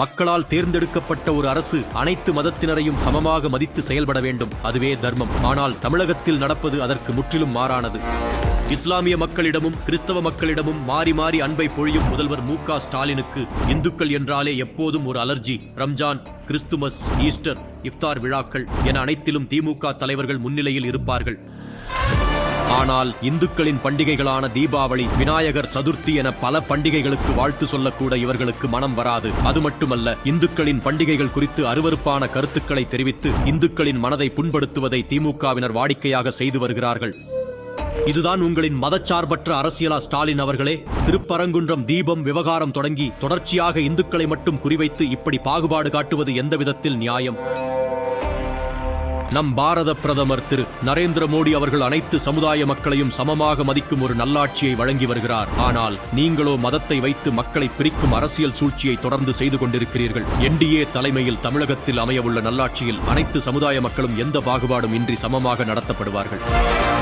மக்களால் தேர்ந்தெடுக்கப்பட்ட ஒரு அரசு அனைத்து மதத்தினரையும் சமமாக மதித்து செயல்பட வேண்டும். அதுவே தர்மம். ஆனால் தமிழகத்தில் நடப்பது அதற்கு முற்றிலும் மாறானது. இஸ்லாமிய மக்களிடமும் கிறிஸ்தவ மக்களிடமும் மாறி மாறி அன்பை பொழியும் முதல்வர் மு க ஸ்டாலினுக்கு இந்துக்கள் என்றாலே எப்போதும் ஒரு allergy. Ramzan Christmas Easter Iftar விழாக்கள் என அனைத்திலும் திமுக தலைவர்கள் முன்னிலையில் இருப்பார்கள். ஆனால் இந்துக்களின் பண்டிகைகளான தீபாவளி விநாயகர் சதுர்த்தி என பல பண்டிகைகளுக்கு வாழ்த்து சொல்லக்கூட இவர்களுக்கு மனம் வராது. அது மட்டுமல்ல இந்துக்களின் பண்டிகைகள் குறித்து அருவருப்பான கருத்துக்களை தெரிவித்து இந்துக்களின் மனதை புண்படுத்துவதை திமுகவினர் வாடிக்கையாக செய்து வருகிறார்கள். இதுதான் உங்களின் மதச்சார்பற்ற அரசியலா ஸ்டாலின் அவர்களே? திருப்பரங்குன்றம் தீபம் விவகாரம் தொடங்கி தொடர்ச்சியாக இந்துக்களை மட்டும் குறிவைத்து இப்படி பாகுபாடு காட்டுவது எந்த விதத்தில் நியாயம்? நம் பாரத பிரதமர் திரு நரேந்திர மோடி அவர்கள் அனைத்து சமுதாய மக்களையும் சமமாக மதிக்கும் ஒரு நல்லாட்சியை வழங்கி வருகிறார். ஆனால் நீங்களோ மதத்தை வைத்து மக்களை பிரிக்கும் அரசியல் சூழ்ச்சியை தொடர்ந்து செய்து கொண்டிருக்கிறீர்கள். என்டிஏ தலைமையில் தமிழகத்தில் அமையவுள்ள நல்லாட்சியில் அனைத்து சமுதாய மக்களும் எந்த பாகுபாடும் இன்றி சமமாக நடத்தப்படுவார்கள்.